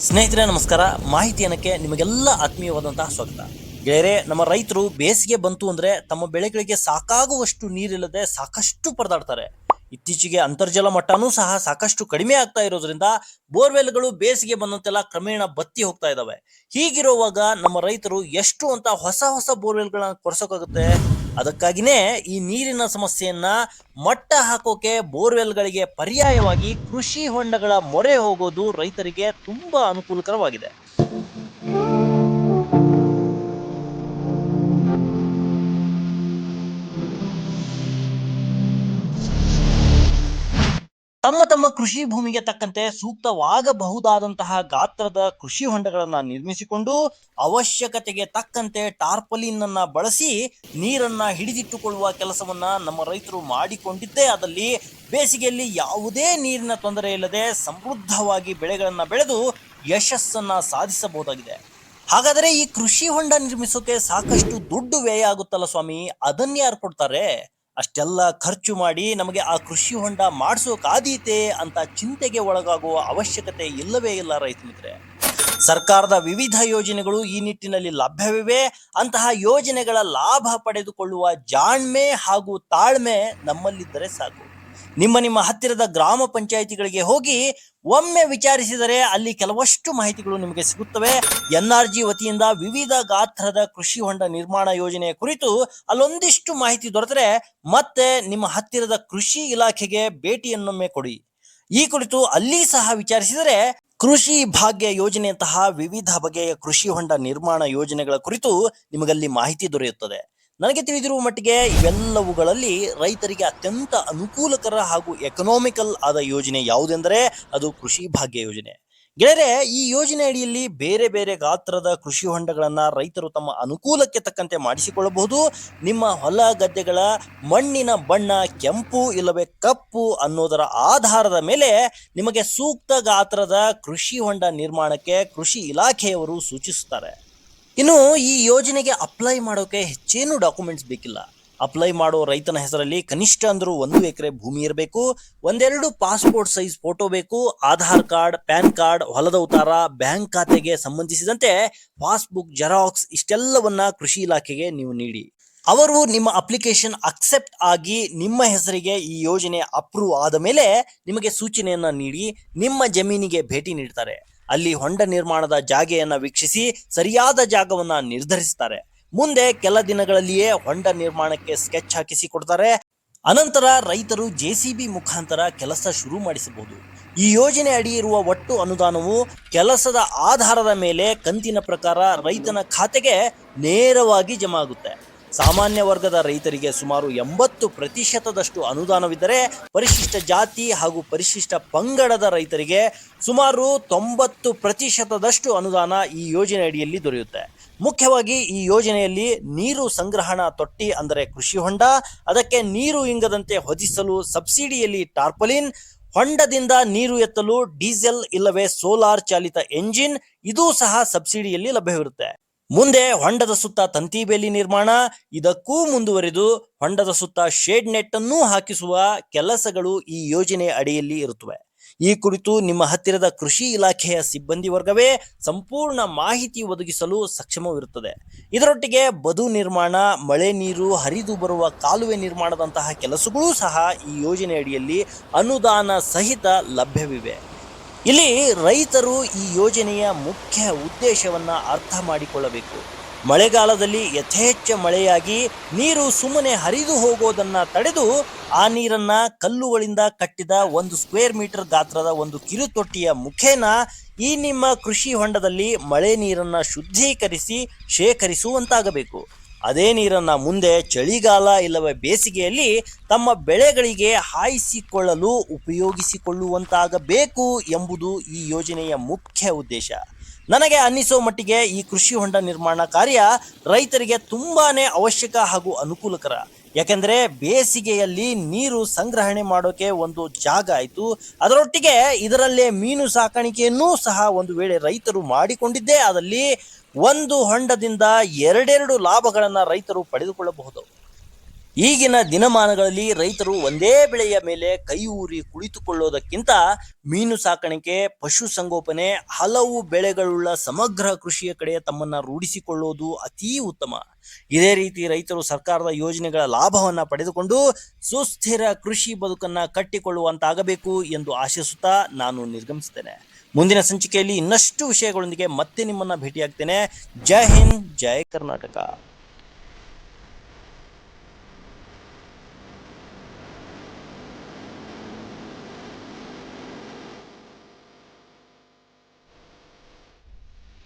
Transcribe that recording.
ಸ್ನೇಹಿತರೆ, ನಮಸ್ಕಾರ. ಮಾಹಿತಿ ಏನಕ್ಕೆ ನಿಮಗೆಲ್ಲ ಆತ್ಮೀಯವಾದಂತಹ ಸ್ವಾಗತ. ಗೆಳೆಯರೆ, ನಮ್ಮ ರೈತರು ಬೇಸಿಗೆ ಬಂತು ಅಂದ್ರೆ ತಮ್ಮ ಬೆಳೆಗಳಿಗೆ ಸಾಕಾಗುವಷ್ಟು ನೀರಿಲ್ಲದೆ ಸಾಕಷ್ಟು ಪರದಾಡ್ತಾರೆ. ಇತ್ತೀಚೆಗೆ ಅಂತರ್ಜಲ ಮಟ್ಟನೂ ಸಹ ಸಾಕಷ್ಟು ಕಡಿಮೆ ಆಗ್ತಾ ಇರೋದ್ರಿಂದ ಬೋರ್ವೆಲ್ಗಳು ಬೇಸಿಗೆ ಬಂದಂತೆಲ್ಲ ಕ್ರಮೇಣ ಬತ್ತಿ ಹೋಗ್ತಾ ಇದಾವೆ. ಹೀಗಿರುವಾಗ ನಮ್ಮ ರೈತರು ಎಷ್ಟು ಅಂತ ಹೊಸ ಹೊಸ ಬೋರ್ವೆಲ್ಗಳನ್ನ ಕೊರ್ಸೋಕಾಗುತ್ತೆ? ಅದಕ್ಕಾಗಿನೇ ಈ ನೀರಿನ ಸಮಸ್ಯೆಯನ್ನ ಮಟ್ಟ ಹಾಕೋಕೆ ಬೋರ್ವೆಲ್ಗಳಿಗೆ ಪರ್ಯಾಯವಾಗಿ ಕೃಷಿ ಹೊಂಡಗಳ ಮೊರೆ ಹೋಗೋದು ರೈತರಿಗೆ ತುಂಬಾ ಅನುಕೂಲಕರವಾಗಿದೆ. ತಮ್ಮ ತಮ್ಮ ಕೃಷಿ ಭೂಮಿಗೆ ತಕ್ಕಂತೆ ಸೂಕ್ತವಾಗಬಹುದಾದಂತಹ ಗಾತ್ರದ ಕೃಷಿ ಹೊಂಡಗಳನ್ನ ನಿರ್ಮಿಸಿಕೊಂಡು ಅವಶ್ಯಕತೆಗೆ ತಕ್ಕಂತೆ ಟಾರ್ಪಲಿನ್ ಅನ್ನ ಬಳಸಿ ನೀರನ್ನ ಹಿಡಿದಿಟ್ಟುಕೊಳ್ಳುವ ಕೆಲಸವನ್ನ ನಮ್ಮ ರೈತರು ಮಾಡಿಕೊಂಡಿದ್ದೇ ಅದಲ್ಲಿ ಬೇಸಿಗೆಯಲ್ಲಿ ಯಾವುದೇ ನೀರಿನ ತೊಂದರೆ ಇಲ್ಲದೆ ಸಮೃದ್ಧವಾಗಿ ಬೆಳೆಗಳನ್ನ ಬೆಳೆದು ಯಶಸ್ಸನ್ನ ಸಾಧಿಸಬಹುದಾಗಿದೆ. ಹಾಗಾದರೆ ಈ ಕೃಷಿ ಹೊಂಡ ನಿರ್ಮಿಸೋಕೆ ಸಾಕಷ್ಟು ದುಡ್ಡು ವ್ಯಯ ಆಗುತ್ತಲ್ಲ ಸ್ವಾಮಿ? ಅದನ್ನ ಯಾರು ಕೊಡ್ತಾರೆ? ಅಷ್ಟೆಲ್ಲ ಖರ್ಚು ಮಾಡಿ ನಮಗೆ ಆ ಕೃಷಿ ಹೊಂಡ ಮಾಡಿಸೋಕಾದೀತೆ ಅಂತ ಚಿಂತೆಗೆ ಒಳಗಾಗುವ ಅವಶ್ಯಕತೆ ಇಲ್ಲವೇ ಇಲ್ಲ ರೈತ ಮಿತ್ರೆ ಸರ್ಕಾರದ ವಿವಿಧ ಯೋಜನೆಗಳು ಈ ನಿಟ್ಟಿನಲ್ಲಿ ಲಭ್ಯವಿವೆ. ಅಂತಹ ಯೋಜನೆಗಳ ಲಾಭ ಪಡೆದುಕೊಳ್ಳುವ ಜಾಣ್ಮೆ ಹಾಗೂ ತಾಳ್ಮೆ ನಮ್ಮಲ್ಲಿದ್ದರೆ ಸಾಕು. ನಿಮ್ಮ ನಿಮ್ಮ ಹತ್ತಿರದ ಗ್ರಾಮ ಪಂಚಾಯಿತಿಗಳಿಗೆ ಹೋಗಿ ಒಮ್ಮೆ ವಿಚಾರಿಸಿದರೆ ಅಲ್ಲಿ ಕೆಲವಷ್ಟು ಮಾಹಿತಿಗಳು ನಿಮಗೆ ಸಿಗುತ್ತವೆ. ಎನ್ ಆರ್ ಜಿ ವತಿಯಿಂದ ವಿವಿಧ ಗಾತ್ರದ ಕೃಷಿ ಹೊಂಡ ನಿರ್ಮಾಣ ಯೋಜನೆಯ ಕುರಿತು ಅಲ್ಲೊಂದಿಷ್ಟು ಮಾಹಿತಿ ದೊರೆತರೆ ಮತ್ತೆ ನಿಮ್ಮ ಹತ್ತಿರದ ಕೃಷಿ ಇಲಾಖೆಗೆ ಭೇಟಿಯನ್ನೊಮ್ಮೆ ಕೊಡಿ. ಈ ಕುರಿತು ಅಲ್ಲಿ ಸಹ ವಿಚಾರಿಸಿದರೆ ಕೃಷಿ ಭಾಗ್ಯ ಯೋಜನೆಯಂತಹ ವಿವಿಧ ಬಗೆಯ ಕೃಷಿ ಹೊಂಡ ನಿರ್ಮಾಣ ಯೋಜನೆಗಳ ಕುರಿತು ನಿಮಗಲ್ಲಿ ಮಾಹಿತಿ ದೊರೆಯುತ್ತದೆ. ನನಗೆ ತಿಳಿದಿರುವ ಮಟ್ಟಿಗೆ ಇವೆಲ್ಲವುಗಳಲ್ಲಿ ರೈತರಿಗೆ ಅತ್ಯಂತ ಅನುಕೂಲಕರ ಹಾಗೂ ಎಕನಾಮಿಕಲ್ ಆದ ಯೋಜನೆ ಯಾವುದೆಂದರೆ ಅದು ಕೃಷಿ ಭಾಗ್ಯ ಯೋಜನೆ. ಗೆಳೆಯರೆ, ಈ ಯೋಜನೆ ಅಡಿಯಲ್ಲಿ ಬೇರೆ ಬೇರೆ ಗಾತ್ರದ ಕೃಷಿ ಹೊಂಡಗಳನ್ನ ರೈತರು ತಮ್ಮ ಅನುಕೂಲಕ್ಕೆ ತಕ್ಕಂತೆ ಮಾಡಿಸಿಕೊಳ್ಳಬಹುದು. ನಿಮ್ಮ ಹೊಲ ಗದ್ದೆಗಳ ಮಣ್ಣಿನ ಬಣ್ಣ ಕೆಂಪು ಇಲ್ಲವೇ ಕಪ್ಪು ಅನ್ನೋದರ ಆಧಾರದ ಮೇಲೆ ನಿಮಗೆ ಸೂಕ್ತ ಗಾತ್ರದ ಕೃಷಿ ಹೊಂಡ ನಿರ್ಮಾಣಕ್ಕೆ ಕೃಷಿ ಇಲಾಖೆಯವರು ಸೂಚಿಸುತ್ತಾರೆ. ಇನ್ನು ಈ ಯೋಜನೆಗೆ ಅಪ್ಲೈ ಮಾಡೋಕೆ ಹೆಚ್ಚೇನು ಡಾಕ್ಯುಮೆಂಟ್ಸ್ ಬೇಕಿಲ್ಲ. ಅಪ್ಲೈ ಮಾಡೋ ರೈತನ ಹೆಸರಲ್ಲಿ ಕನಿಷ್ಠ ಅಂದರೂ ಒಂದು ಎಕರೆ ಭೂಮಿ ಇರಬೇಕು, ಒಂದೆರಡು ಪಾಸ್ಪೋರ್ಟ್ ಸೈಜ್ ಫೋಟೋ ಬೇಕು, ಆಧಾರ್ ಕಾರ್ಡ್, ಪ್ಯಾನ್ ಕಾರ್ಡ್, ಹೊಲದ ಉತ್ತಾರ, ಬ್ಯಾಂಕ್ ಖಾತೆಗೆ ಸಂಬಂಧಿಸಿದಂತೆ ಪಾಸ್ಬುಕ್ ಜೆರಾಕ್ಸ್ ಇಷ್ಟೆಲ್ಲವನ್ನ ಕೃಷಿ ಇಲಾಖೆಗೆ ನೀವು ನೀಡಿ. ಅವರು ನಿಮ್ಮ ಅಪ್ಲಿಕೇಶನ್ ಅಕ್ಸೆಪ್ಟ್ ಆಗಿ ನಿಮ್ಮ ಹೆಸರಿಗೆ ಈ ಯೋಜನೆ ಅಪ್ರೂವ್ ಆದ ಮೇಲೆ ನಿಮಗೆ ಸೂಚನೆಯನ್ನ ನೀಡಿ, ನಿಮ್ಮ ಜಮೀನಿಗೆ ಭೇಟಿ ನೀಡ್ತಾರೆ. ಅಲ್ಲಿ ಹೊಂಡ ನಿರ್ಮಾಣದ ಜಾಗೆಯನ್ನ ವೀಕ್ಷಿಸಿ ಸರಿಯಾದ ಜಾಗವನ್ನ ನಿರ್ಧರಿಸ್ತಾರೆ. ಮುಂದೆ ಕೆಲ ದಿನಗಳಲ್ಲಿಯೇ ಹೊಂಡ ನಿರ್ಮಾಣಕ್ಕೆ ಸ್ಕೆಚ್ ಹಾಕಿಸಿ ಕೊಡ್ತಾರೆ. ಅನಂತರ ರೈತರು ಜೆಸಿಬಿ ಮುಖಾಂತರ ಕೆಲಸ ಶುರು ಮಾಡಿಸಬಹುದು. ಈ ಯೋಜನೆ ಅಡಿ ಇರುವ ಒಟ್ಟು ಅನುದಾನವು ಕೆಲಸದ ಆಧಾರದ ಮೇಲೆ ಕಂತಿನ ಪ್ರಕಾರ ರೈತನ ಖಾತೆಗೆ ನೇರವಾಗಿ ಜಮಾ ಆಗುತ್ತೆ. ಸಾಮಾನ್ಯ ವರ್ಗದ ರೈತರಿಗೆ ಸುಮಾರು ಎಂಬತ್ತು ಪ್ರತಿಶತದಷ್ಟು ಅನುದಾನವಿದ್ದರೆ ಪರಿಶಿಷ್ಟ ಜಾತಿ ಹಾಗೂ ಪರಿಶಿಷ್ಟ ಪಂಗಡದ ರೈತರಿಗೆ ಸುಮಾರು ತೊಂಬತ್ತು ಪ್ರತಿಶತದಷ್ಟು ಅನುದಾನ ಈ ಯೋಜನೆ ಅಡಿಯಲ್ಲಿ ದೊರೆಯುತ್ತೆ. ಮುಖ್ಯವಾಗಿ ಈ ಯೋಜನೆಯಲ್ಲಿ ನೀರು ಸಂಗ್ರಹಣಾ ತೊಟ್ಟಿ ಅಂದರೆ ಕೃಷಿ ಹೊಂಡ, ಅದಕ್ಕೆ ನೀರು ಇಂಗದಂತೆ ಹೊದಿಸಲು ಸಬ್ಸಿಡಿಯಲ್ಲಿ ಟಾರ್ಪಲಿನ್, ಹೊಂಡದಿಂದ ನೀರು ಎತ್ತಲು ಡೀಸೆಲ್ ಇಲ್ಲವೇ ಸೋಲಾರ್ ಚಾಲಿತ ಎಂಜಿನ್, ಇದೂ ಸಹ ಸಬ್ಸಿಡಿಯಲ್ಲಿ ಲಭ್ಯವಿರುತ್ತೆ. ಮುಂದೆ ಹೊಂಡದ ಸುತ್ತ ತಂತಿ ಬೇಲಿ ನಿರ್ಮಾಣ, ಇದಕ್ಕೂ ಮುಂದುವರಿದು ಹೊಂಡದ ಸುತ್ತ ಶೇಡ್ ನೆಟ್ ಅನ್ನು ಹಾಕಿಸುವ ಕೆಲಸಗಳು ಈ ಯೋಜನೆ ಅಡಿಯಲ್ಲಿ ಇರುತ್ತವೆ. ಈ ಕುರಿತು ನಿಮ್ಮ ಹತ್ತಿರದ ಕೃಷಿ ಇಲಾಖೆಯ ಸಿಬ್ಬಂದಿ ವರ್ಗವೇ ಸಂಪೂರ್ಣ ಮಾಹಿತಿ ಒದಗಿಸಲು ಸಕ್ಷಮವಿರುತ್ತದೆ. ಇದರೊಟ್ಟಿಗೆ ಬದು ನಿರ್ಮಾಣ, ಮಳೆ ನೀರು, ಹರಿದು ಬರುವ ಕಾಲುವೆ ನಿರ್ಮಾಣದಂತಹ ಕೆಲಸಗಳೂ ಸಹ ಈ ಯೋಜನೆ ಅಡಿಯಲ್ಲಿ ಅನುದಾನ ಸಹಿತ ಲಭ್ಯವಿವೆ. ಇಲ್ಲಿ ರೈತರು ಈ ಯೋಜನೆಯ ಮುಖ್ಯ ಉದ್ದೇಶವನ್ನು ಅರ್ಥ ಮಾಡಿಕೊಳ್ಳಬೇಕು. ಮಳೆಗಾಲದಲ್ಲಿ ಯಥೇಚ್ಛ ಮಳೆಯಾಗಿ ನೀರು ಸುಮ್ಮನೆ ಹರಿದು ಹೋಗೋದನ್ನು ತಡೆದು ಆ ನೀರನ್ನು ಕಲ್ಲುಗಳಿಂದ ಕಟ್ಟಿದ ಒಂದು ಸ್ಕ್ವೇರ್ ಮೀಟರ್ ಗಾತ್ರದ ಒಂದು ಕಿರುತೊಟ್ಟಿಯ ಮುಖೇನ ಈ ನಿಮ್ಮ ಕೃಷಿ ಹೊಂಡದಲ್ಲಿ ಮಳೆ ನೀರನ್ನು ಶುದ್ಧೀಕರಿಸಿ ಶೇಖರಿಸುವಂತಾಗಬೇಕು. ಅದೇ ನೀರನ್ನ ಮುಂದೆ ಚಳಿಗಾಲ ಇಲ್ಲವೇ ಬೇಸಿಗೆಯಲ್ಲಿ ತಮ್ಮ ಬೆಳೆಗಳಿಗೆ ಹಾಯಿಸಿಕೊಳ್ಳಲು ಉಪಯೋಗಿಸಿಕೊಳ್ಳುವಂತಾಗಬೇಕು ಎಂಬುದು ಈ ಯೋಜನೆಯ ಮುಖ್ಯ ಉದ್ದೇಶ. ನನಗೆ ಅನ್ನಿಸೋ ಮಟ್ಟಿಗೆ ಈ ಕೃಷಿ ಹೊಂಡ ನಿರ್ಮಾಣ ಕಾರ್ಯ ರೈತರಿಗೆ ತುಂಬಾನೇ ಅವಶ್ಯಕ ಹಾಗೂ ಅನುಕೂಲಕರ. ಯಾಕೆಂದ್ರೆ ಬೇಸಿಗೆಯಲ್ಲಿ ನೀರು ಸಂಗ್ರಹಣೆ ಮಾಡೋಕೆ ಒಂದು ಜಾಗ ಆಯಿತು. ಅದರೊಟ್ಟಿಗೆ ಇದರಲ್ಲೇ ಮೀನು ಸಾಕಾಣಿಕೆಯನ್ನೂ ಸಹ ಒಂದು ವೇಳೆ ರೈತರು ಮಾಡಿಕೊಂಡಿದ್ದೇ ಅದಲ್ಲಿ ಒಂದು ಹೊಂಡದಿಂದ ಎರಡೆರಡು ಲಾಭಗಳನ್ನು ರೈತರು ಪಡೆದುಕೊಳ್ಳಬಹುದು. ಈಗಿನ ದಿನಮಾನಗಳಲ್ಲಿ ರೈತರು ಒಂದೇ ಬೆಳೆಯ ಮೇಲೆ ಕೈ ಊರಿ ಕುಳಿತುಕೊಳ್ಳೋದಕ್ಕಿಂತ ಮೀನು ಸಾಕಾಣಿಕೆ ಪಶು ಸಂಗೋಪನೆ, ಹಲವು ಬೆಳೆಗಳುಳ್ಳ ಸಮಗ್ರ ಕೃಷಿಯ ಕಡೆ ತಮ್ಮನ್ನ ರೂಢಿಸಿಕೊಳ್ಳೋದು ಅತೀ ಉತ್ತಮ. ಇದೇ ರೀತಿ ರೈತರು ಸರ್ಕಾರದ ಯೋಜನೆಗಳ ಲಾಭವನ್ನ ಪಡೆದುಕೊಂಡು ಸುಸ್ಥಿರ ಕೃಷಿ ಬದುಕನ್ನ ಕಟ್ಟಿಕೊಳ್ಳುವಂತಾಗಬೇಕು ಎಂದು ಆಶಿಸುತ್ತಾ ನಾನು ನಿರ್ಗಮಿಸುತ್ತೇನೆ. ಮುಂದಿನ ಸಂಚಿಕೆಯಲ್ಲಿ ಇನ್ನಷ್ಟು ವಿಷಯಗಳೊಂದಿಗೆ ಮತ್ತೆ ನಿಮ್ಮನ್ನ ಭೇಟಿಯಾಗ್ತೇನೆ. ಜೈ ಹಿಂದ್, ಜೈ ಕರ್ನಾಟಕ.